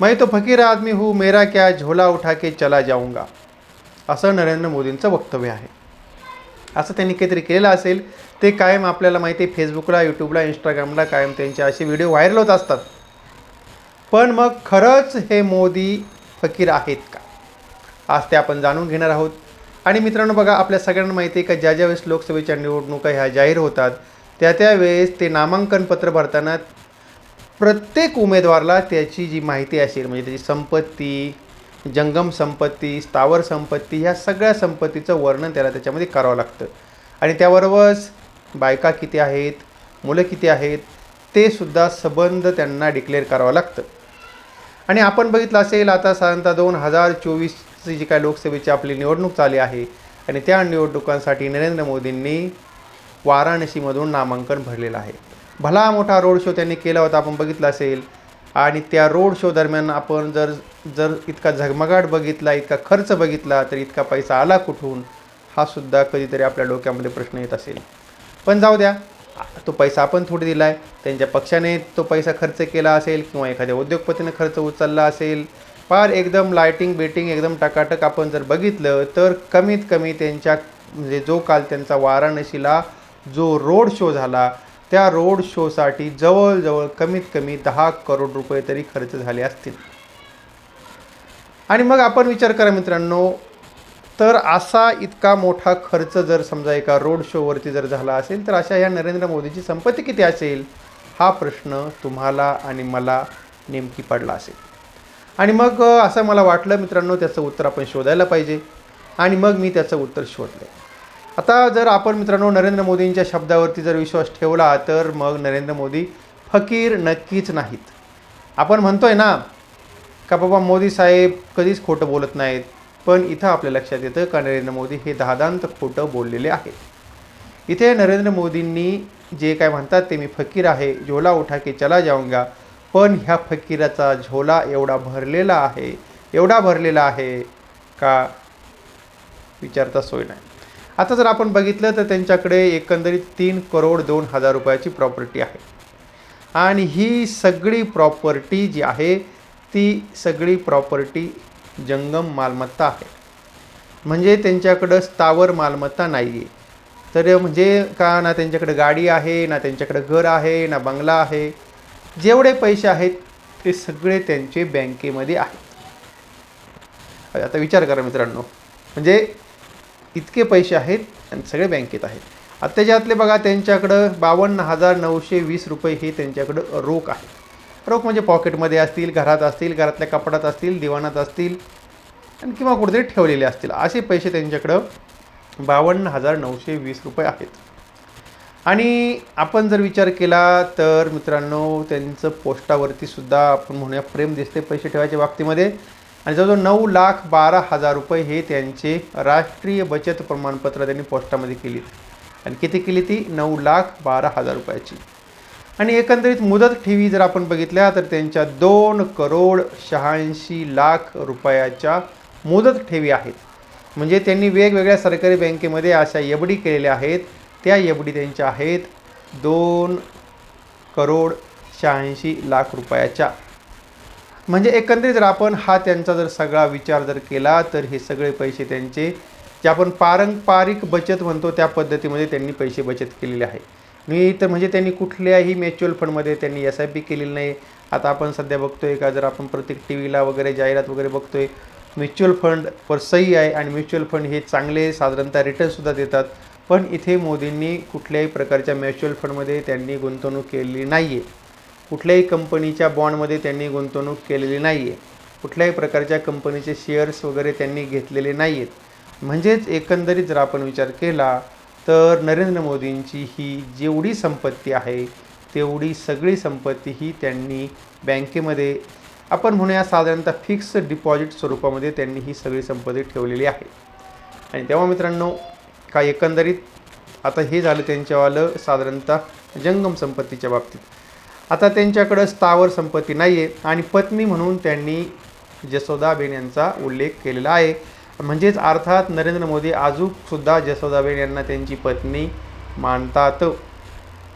मैं तो फकीर आदमी हूँ मेरा क्या झोला उठा के चला जाऊंगा? असं नरेंद्र मोदींचं वक्तव्य आहे. असं त्यांनी काहीतरी केलेलं असेल ते कायम आपल्याला माहिती आहे फेसबुकला यूट्यूबला इंस्टाग्रामला कायम त्यांचे असे व्हिडिओ व्हायरल होत असतात. पण मग खरंच हे मोदी फकीर आहेत का? आज ते आपण जाणून घेणार आहोत. आणि मित्रांनो बघा आपल्या सगळ्यांना माहिती आहे का ज्या ज्या वेळेस लोकसभेच्या निवडणुका ह्या जाहीर होतात त्या त्यावेळेस ते नामांकन पत्र भरताना प्रत्येक उमेदवाराला त्याची जी माहिती असेल म्हणजे त्याची संपत्ती जंगम संपत्ती स्थावर संपत्ती ह्या सगळ्या संपत्तीचं वर्णन त्याला त्याच्यामध्ये करावं लागतं. आणि त्याबरोबरच बायका किती आहेत मुलं किती आहेत ते सुद्धा संबंध त्यांना डिक्लेअर करावं लागतं. आणि आपण बघितलं असेल आता साधारणतः दोन हजार चोवीसची जी काय लोकसभेची आपली निवडणूक चालली आहे आणि त्या निवडणुकांसाठी नरेंद्र मोदींनी वाराणसीमधून नामांकन भरलेलं आहे. भला मोठा रोड शो त्यांनी केला होता आपण बघितला असेल. आणि त्या रोड शो दरम्यान आपण जर जर इतका झगमगाट बघितला इतका खर्च बघितला तर इतका पैसा आला कुठून? हा सुद्धा कधीतरी आपल्या डोक्यामध्ये प्रश्न येत असेल. पण जाऊ द्या तो पैसा आपण थोडी दिला आहे त्यांच्या पक्षाने तो पैसा खर्च केला असेल किंवा एखाद्या उद्योगपतीने खर्च उचलला असेल. फार एकदम लायटिंग बेटिंग एकदम टकाटक आपण जर बघितलं तर कमीत कमी त्यांच्या म्हणजे जो काल त्यांचा वाराणसीला जो रोड शो झाला त्या रोड शोसाठी जवळजवळ कमीत कमी दहा करोड रुपये तरी खर्च झाले असतील. आणि मग आपण विचार करा मित्रांनो तर असा इतका मोठा खर्च जर समजा एका रोड शोवरती जर झाला असेल तर अशा या नरेंद्र मोदीची संपत्ती किती असेल? हा प्रश्न तुम्हाला आणि मला नेमकी पडला असेल. आणि मग असं मला वाटलं मित्रांनो त्याचं उत्तर आपण शोधायला पाहिजे. आणि मग मी त्याचं उत्तर शोधलं आता जर आपण मित्रांनो नरेंद्र मोदींच्या शब्दावरती जर विश्वास ठेवला तर मग नरेंद्र मोदी फकीर नक्कीच नाहीत. आपण म्हणतोय ना का बाबा मोदी साहेब कधीच खोटं बोलत नाहीत पण इथं आपल्या लक्षात येतं का नरेंद्र मोदी हे दहादांत खोटं बोललेले आहेत. इथे नरेंद्र मोदींनी जे काय म्हणतात ते मी फकीर आहे झोला उठा की चला जाऊंगा पण ह्या फकीराचा झोला एवढा भरलेला आहे एवढा भरलेला आहे का? विचारता सोय नाही. आता जर आपण बघितलं तर त्यांच्याकडे एकंदरीत तीन करोड दोन हजार रुपयाची प्रॉपर्टी आहे. आणि ही सगळी प्रॉपर्टी जी आहे ती सगळी प्रॉपर्टी जंगम मालमत्ता आहे. म्हणजे त्यांच्याकडं स्थावर मालमत्ता नाही आहे तर म्हणजे का ना त्यांच्याकडे गाडी आहे ना त्यांच्याकडे घर आहे ना बंगला आहे. जेवढे पैसे आहेत ते सगळे त्यांचे बँकेमध्ये आहेत. आता विचार करा मित्रांनो. म्हणजे इतके पैसे आहेत आणि सगळे बँकेत आहेत. आता त्याच्यातले बघा त्यांच्याकडं बावन्न हजार नऊशे वीस रुपये हे त्यांच्याकडं रोख आहे. रोख म्हणजे पॉकेटमध्ये असतील घरात असतील घरातल्या कपड्यात असतील दिवाणात असतील आणि किंवा कुठेतरी ठेवलेले असतील. असे पैसे त्यांच्याकडं बावन्न हजार नऊशे वीस रुपये आहेत. आणि आपण जर विचार केला तर मित्रांनो त्यांचं पोस्टावरती सुद्धा आपण म्हणूया प्रेम दिसते पैसे ठेवायच्या बाबतीमध्ये. आणि जवळजवळ नऊ लाख बारा हजार रुपये हे त्यांचे राष्ट्रीय बचत प्रमाणपत्र त्यांनी पोस्टामध्ये केली आणि किती केली ती? नऊ लाख बारा हजार रुपयाची. आणि एकंदरीत मुदत ठेवी जर आपण बघितल्या तर त्यांच्या दोन करोड शहाऐंशी लाख रुपयाच्या मुदत ठेवी आहेत. म्हणजे त्यांनी वेगवेगळ्या सरकारी बँकेमध्ये अशा एफ डी केलेल्या आहेत. त्या एफ डी त्यांच्या आहेत दोन करोड शहाऐंशी लाख रुपयाच्या. म्हणजे एकंदरीत जर आपण हा त्यांचा जर सगळा विचार जर केला तर हे सगळे पैसे त्यांचे जे आपण पारंपरिक बचत म्हणतो त्या पद्धतीमध्ये त्यांनी पैसे बचत केलेले आहे. मी तर म्हणजे त्यांनी कुठल्याही म्युच्युअल फंडमध्ये त्यांनी एस आय पी केलेली नाही. आता आपण सध्या बघतो आहे का जर आपण प्रत्येक टी व्हीला वगैरे जाहिरात वगैरे बघतो आहे म्युच्युअल फंडवर सही आहे आणि म्युच्युअल फंड हे चांगले साधारणतः रिटर्नसुद्धा देतात. पण इथे मोदींनी कुठल्याही प्रकारच्या म्युच्युअल फंडमध्ये त्यांनी गुंतवणूक केलेली नाही आहे कुठल्याही कंपनीच्या बॉन्डमध्ये त्यांनी गुंतवणूक केलेली नाही आहे कुठल्याही प्रकारच्या कंपनीचे शेअर्स वगैरे त्यांनी घेतलेले नाही आहेत म्हणजेच एकंदरीत जर आपण विचार केला तर नरेंद्र मोदींची ही जेवढी संपत्ती आहे तेवढी सगळी संपत्ती ही त्यांनी बँकेमध्ये आपण म्हणूया साधारणतः फिक्स डिपॉझिट स्वरूपामध्ये त्यांनी ही सगळी संपत्ती ठेवलेली आहे. आणि तेव्हा मित्रांनो काय एकंदरीत आता हे झालं त्यांच्यावालं साधारणतः जंगम संपत्तीच्या बाबतीत. आता त्यांच्याकडं स्थावर संपत्ती नाही आहे आणि पत्नी म्हणून त्यांनी जसोदाबेन यांचा उल्लेख केलेला आहे. म्हणजेच अर्थात नरेंद्र मोदी अजूनसुद्धा जसोदाबेन यांना त्यांची पत्नी मानतात.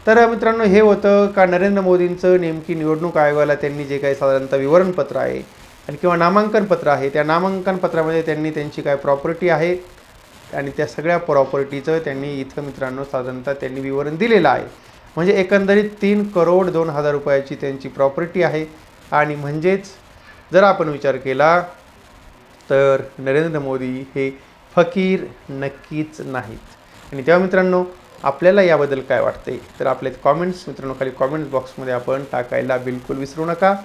तर मित्रांनो हे होतं का नरेंद्र मोदींचं नेमकी निवडणूक आयोगाला त्यांनी जे काही साधारणतः विवरणपत्र आहे आणि किंवा नामांकन पत्र आहे त्या नामांकन पत्रामध्ये त्यांनी त्यांची काय प्रॉपर्टी आहे आणि त्या सगळ्या प्रॉपर्टीचं त्यांनी इथं मित्रांनो साधारणतः त्यांनी विवरण दिलेलं आहे. म्हणजे एकंदरीत तीन करोड दोन हजार रुपयाची त्यांची प्रॉपर्टी आहे. आणि म्हणजेच जर आपण विचार केला तर नरेंद्र मोदी हे फकीर नक्कीच नाहीत. आणि तेव्हा मित्रांनो आपल्याला याबद्दल काय वाटते तर आपले कॉमेंट्स मित्रांनो खाली कॉमेंट्स बॉक्समध्ये आपण टाकायला बिलकुल विसरू नका.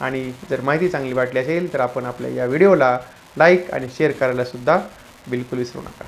आणि जर माहिती चांगली वाटली असेल तर आपण आपल्या या व्हिडिओला लाईक आणि शेअर करायलासुद्धा बिलकुल विसरू नका.